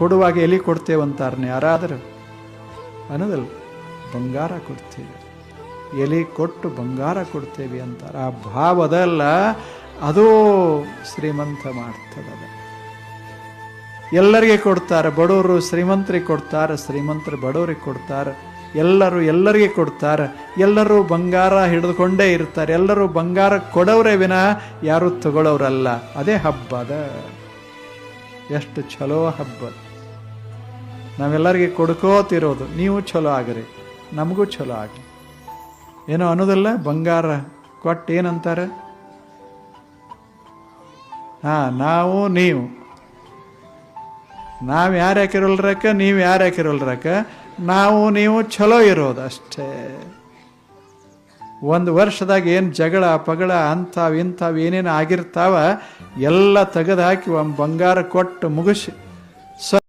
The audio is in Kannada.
ಕೊಡುವಾಗ ಎಲಿ ಕೊಡ್ತೇವಂತಾರನೆ ಯಾರಾದರೂ? ಅನ್ನೋದಲ್ಲ, ಬಂಗಾರ ಕೊಡ್ತೇವೆ. ಎಲೆ ಕೊಟ್ಟು ಬಂಗಾರ ಕೊಡ್ತೇವೆ ಅಂತಾರೆ ಆ ಭಾವದಲ್ಲ, ಅದು ಶ್ರೀಮಂತ ಮಾಡ್ತದ ಎಲ್ಲರಿಗೆ ಕೊಡ್ತಾರೆ, ಬಡವರು ಶ್ರೀಮಂತರಿಗೆ ಕೊಡ್ತಾರೆ, ಶ್ರೀಮಂತರು ಬಡವರಿಗೆ ಕೊಡ್ತಾರೆ. ಎಲ್ಲರೂ ಎಲ್ಲರಿಗೆ ಕೊಡ್ತಾರೆ. ಎಲ್ಲರೂ ಬಂಗಾರ ಹಿಡಿದುಕೊಂಡೇ ಇರ್ತಾರೆ. ಎಲ್ಲರೂ ಬಂಗಾರ ಕೊಡೋರೇ ವಿನ ಯಾರು ತಗೊಳ್ಳೋರಲ್ಲ ಅದೇ ಹಬ್ಬದ, ಎಷ್ಟು ಚಲೋ ಹಬ್ಬ. ನಾವೆಲ್ಲರಿಗೆ ಕೊಡ್ಕೋತಿರೋದು ನೀವು ಚಲೋ ಆಗಿರಿ. ನಮಗೂ ಚಲೋ ಆಗಲಿ. ಏನೋ ಅನ್ನೋದಲ್ಲ, ಬಂಗಾರ ಕೊಟ್ಟು ಏನಂತಾರೆ? ಹಾ, ನಾವು, ನೀವು. ನಾವು ಯಾರು ಹಾಕಿರೋಲ್ರಕ್ಕ ನೀವು ಯಾರು ಹಾಕಿರೋಲ್ರಕ್ಕ ನಾವು, ನೀವು ಚಲೋ ಇರೋದು ಅಷ್ಟೇ. ಒಂದು ವರ್ಷದಾಗ ಏನು ಜಗಳ, ಪಗಳ, ಅಂಥವು, ಇಂಥವು ಏನೇನು ಆಗಿರ್ತಾವ, ಎಲ್ಲ ತೆಗೆದು ಹಾಕಿ ಒಂದು ಬಂಗಾರ ಕೊಟ್ಟು ಮುಗಿಸಿ.